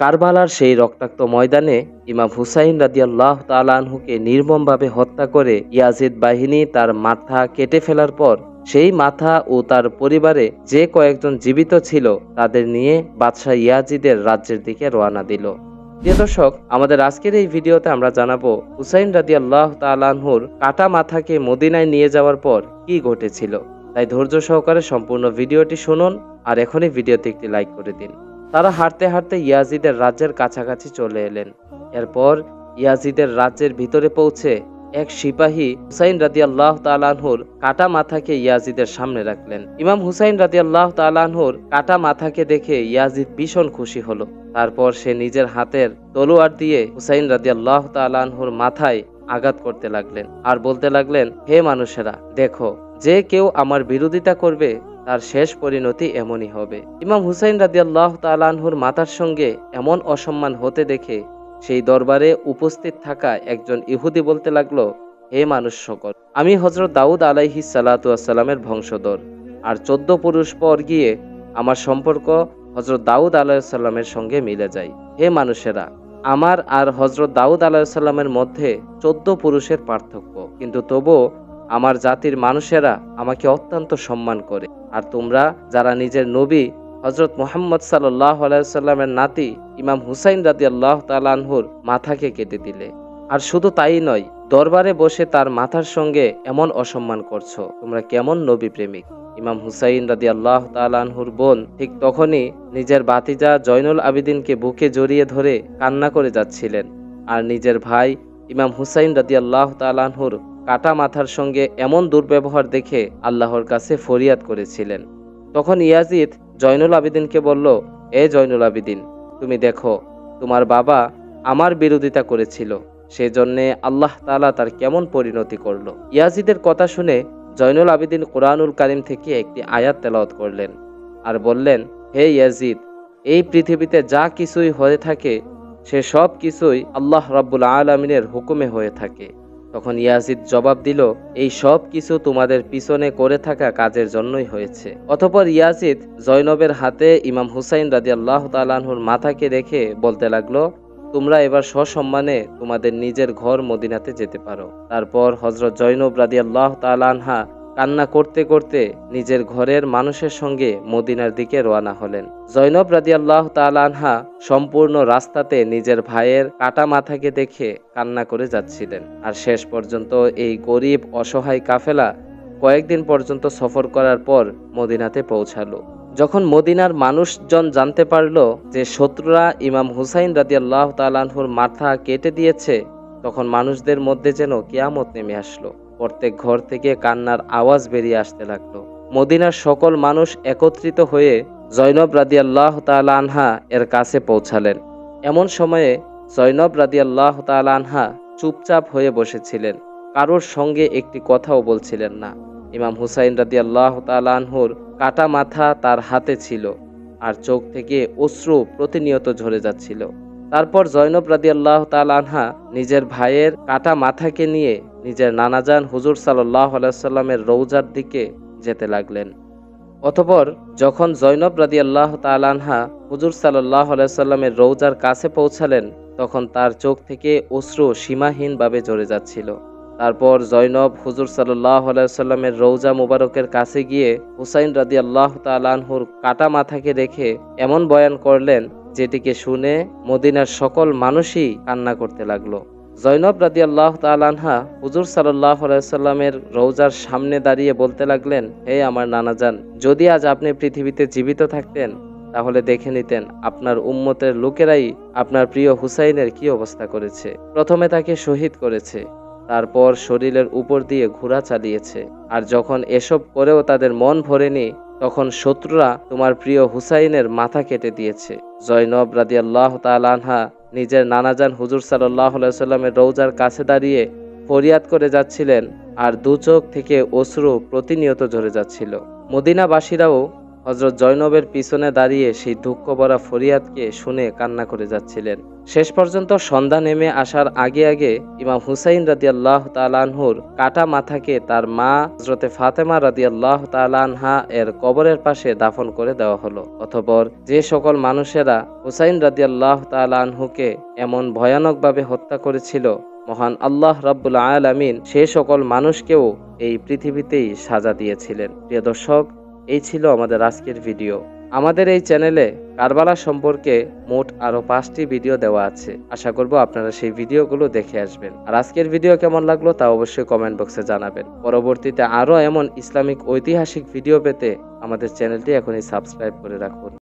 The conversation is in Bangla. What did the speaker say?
কারবালার সেই রক্তাক্ত ময়দানে ইমাম হুসাইন রাদিয়াল্লাহ তালানহুকে নির্মমভাবে হত্যা করে ইয়াজিদ বাহিনী তার মাথা কেটে ফেলার পর সেই মাথা ও তার পরিবারে যে কয়েকজন জীবিত ছিল তাদের নিয়ে বাদশাহ ইয়াজিদের রাজ্যের দিকে রওনা দিল। প্রিয় দর্শক, আমাদের আজকের এই ভিডিওতে আমরা জানাব হুসাইন রাদি আল্লাহ তালানহুর কাটা মাথাকে মদিনায় নিয়ে যাওয়ার পর কি ঘটেছিল। তাই ধৈর্য সহকারে সম্পূর্ণ ভিডিওটি শুনুন আর এখনই ভিডিওতে একটি লাইক করে দিন। তারা হাঁটতে হাঁটতে ইয়াজিদের রাজ্যের কাছাকাছি চলে এলেন। এরপর ইয়াজিদের রাজ্যের ভিতরে পৌঁছে এক সিপাহী হুসাইন রাদি আল্লাহ তালানহুর কাটা মাথাকে ইয়াজিদের সামনে রাখলেন। ইমাম হুসাইন রাদি আল্লাহ তালানহুর কাটা মাথাকে দেখে ইয়াজিদ ভীষণ খুশি হলো। তারপর সে নিজের হাতের তলোয়ার দিয়ে হুসাইন রাদি আল্লাহ তালানহুর মাথায় আঘাত করতে লাগলেন। আর বলতে লাগলেন, হে মানুষেরা, দেখো, যে কেউ আমার বিরোধিতা করবে তার শেষ পরিণতি এমনই হবে। ইমাম হুসাইন রাদি আল্লাহ তালানহুর মাথার সঙ্গে এমন অসম্মান হতে দেখে সেই দরবারে উপস্থিত থাকা একজন ইহুদি বলতে লাগল, হে মানুষ সকল, আমি হজরত দাউদ আলাইহি সালাতামের বংশধর, আর চোদ্দ পুরুষ পর গিয়ে আমার সম্পর্ক হজরত দাউদ আলাহিসাল্লামের সঙ্গে মিলে যায়। হে মানুষেরা, আমার আর হজরত দাউদ আলাহিসাল্লামের মধ্যে চোদ্দ পুরুষের পার্থক্য। কিন্তু তবুও আমার জাতির মানুষেরা আমাকে অত্যন্ত সম্মান করে। আর তোমরা যারা নিজের নবী হজরত মোহাম্মদ সাল্লাহ আলাইসাল্লামের নাতি ইমাম হুসাইন রাদি আল্লাহ তালানহুর মাথাকে কেটে দিলে। আর শুধু তাই নয়, দরবারে বসে তার মাথার সঙ্গে এমন অসম্মান করছ, তোমরা কেমন নবী প্রেমিক? ইমাম হুসাইন রাদি আল্লাহ তালানহুর বোন ঠিক তখনই নিজের বাতিজা জয়নুল আবিদিনকে বুকে জড়িয়ে ধরে কান্না করে যাচ্ছিলেন। আর নিজের ভাই ইমাম হুসাইন রাদি আল্লাহ তালানহুর কাটা মাথার সঙ্গে এমন দুর্ব্যবহার দেখে আল্লাহর কাছে ফরিয়াদ করেছিলেন। তখন ইয়াজিদ জয়নুল আবিদিনকে বলল, এ জয়নুল আবিদিন, তুমি দেখো, তোমার বাবা আমার বিরোধিতা করেছিল, সেজন্যে আল্লাহ তালা তার কেমন পরিণতি করল? ইয়াজিদের কথা শুনে জয়নুল আবিদিন কোরআনুল কারিম থেকে একটি আয়াত তেলাওয়াত করলেন আর বললেন, হে ইয়াজিদ, এই পৃথিবীতে যা কিছুই হয়ে থাকে, সে সব কিছুই আল্লাহ রাব্বুল আলমিনের হুকুমে হয়ে থাকে। তখন ইয়াজিদ জবাব দিল, এই সব কিছু তোমাদের পিছনে করে থাকা কাজের জন্যই হয়েছে। অতপর ইয়াজিদ জৈনবের হাতে ইমাম হুসাইন রাজি আল্লাহ তালাহুর মাথাকে রেখে বলতে লাগল, তোমরা এবার সসম্মানে তোমাদের নিজের ঘর মদিনাতে যেতে পারো। তারপর হজরত জৈনব রাজি আল্লাহ তালানহা কান্না করতে করতে নিজের ঘরের মানুষের সঙ্গে মদিনার দিকে রওনা হলেন। জৈনব রাদি আল্লাহ তালানহা সম্পূর্ণ রাস্তাতে নিজের ভাইয়ের কাটা মাথাকে দেখে কান্না করে যাচ্ছিলেন। আর শেষ পর্যন্ত এই গরিব, অসহায় কাফেলা কয়েকদিন পর্যন্ত সফর করার পর মদিনাতে পৌঁছালো। যখন মদিনার মানুষজন জানতে পারল যে শত্রুরা ইমাম হুসাইন রাদি আল্লাহ তালানহুর মাথা কেটে দিয়েছে, তখন মানুষদের মধ্যে যেন কেয়ামত নেমে আসলো। প্রত্যেক ঘর থেকে কান্নার আওয়াজ বেরিয়ে আসতে লাগল। মদিনার সকল মানুষ একত্রিত হয়ে জৈনব রাদি আল্লাহ আনহা এর কাছে পৌঁছালেন। এমন সময়ে জৈনব রাদি আল্লাহ আনহা চুপচাপ হয়ে বসেছিলেন। কারোর সঙ্গে একটি কথাও বলছিলেন না। ইমাম হুসাইন রাদি আল্লাহ আনহুর কাটা মাথা তার হাতে ছিল আর চোখ থেকে অশ্রু প্রতিনিয়ত ঝরে যাচ্ছিল। তারপর জৈনব রাদি আল্লাহ আনহা নিজের ভাইয়ের কাটা মাথাকে নিয়ে নিজের নানাজান হুজুর সাল্লাহ আলাইসাল্লামের রৌজার দিকে যেতে লাগলেন। অতপর যখন জৈনব রাদি আল্লাহ তালানহা হুজুর সাল্লাহ আলাইসাল্লামের রৌজার কাছে পৌঁছালেন, তখন তার চোখ থেকে অশ্রু সীমাহীনভাবে ঝরে যাচ্ছিল। তারপর জৈনব হুজুর সাল্লাহ আলাইসাল্লামের রৌজা মুবারকের কাছে গিয়ে হুসাইন রাদি আল্লাহ তালানহুর কাটা মাথাকে রেখে এমন বয়ান করলেন, যেটিকে শুনে মদিনার সকল মানুষই কান্না করতে লাগল। জৈনব রাদি আল্লাহ তালানহা হুজুর সাল্লাহ রৌজার সামনে দাঁড়িয়ে বলতে লাগলেন, হে আমার নানাজান যদি আজ আপনি পৃথিবীতে জীবিত থাকতেন, তাহলে দেখে নিতেন আপনার উম্মতের লোকেরাই আপনার প্রিয় হুসাইনের কি অবস্থা করেছে। প্রথমে তাকে শহীদ করেছে, তারপর শরীরের উপর দিয়ে ঘোড়া চালিয়েছে, আর যখন এসব করেও তাদের মন ভরেনি, তখন শত্রুরা তোমার প্রিয় হুসাইনের মাথা কেটে দিয়েছে। জয়নব রাদি আল্লাহ তালানহা নিজের নানাজান হুজুর সাল্লাহ সাল্লামের রৌজার কাছে দাঁড়িয়ে ফরিয়াদ করে যাচ্ছিলেন আর দু চোখ থেকে অশ্রু প্রতিনিয়ত ঝরে যাচ্ছিল। মদিনাবাসীরাও হজরত জৈনবের পিছনে দাঁড়িয়ে সেই দুঃখ ভরা ফরিয়াদকে শুনে কান্না করে যাচ্ছিলেন। শেষ পর্যন্ত সন্ধ্যা নেমে আসার আগে আগে ইমাম হুসাইন রাদিয়াল্লাহ তালানহুর কাটা মাথাকে তার মা হজরতে ফাতেমা রাদিয়াল্লাহ তালানহা এর কবরের পাশে দাফন করে দেওয়া হলো। অতপর যে সকল মানুষেরা হুসাইন রাদিয়াল্লাহ তালানহুকে এমন ভয়ানকভাবে হত্যা করেছিল, মহান আল্লাহ রাব্বুল আলামিন সে সকল মানুষকেও এই পৃথিবীতেই সাজা দিয়েছিলেন। প্রিয় দর্শক এই ছিল আমাদের আজকের ভিডিও। আমাদের এই চ্যানেলে কারবালা সম্পর্কে মোট আরও পাঁচটি ভিডিও দেওয়া আছে। আশা করব আপনারা সেই ভিডিওগুলো দেখে আসবেন। আর আজকের ভিডিও কেমন লাগল তা অবশ্যই কমেন্ট বক্সে জানাবেন। পরবর্তীতে আরও এমন ইসলামিক ঐতিহাসিক ভিডিও পেতে আমাদের চ্যানেলটি এখনই সাবস্ক্রাইব করে রাখুন।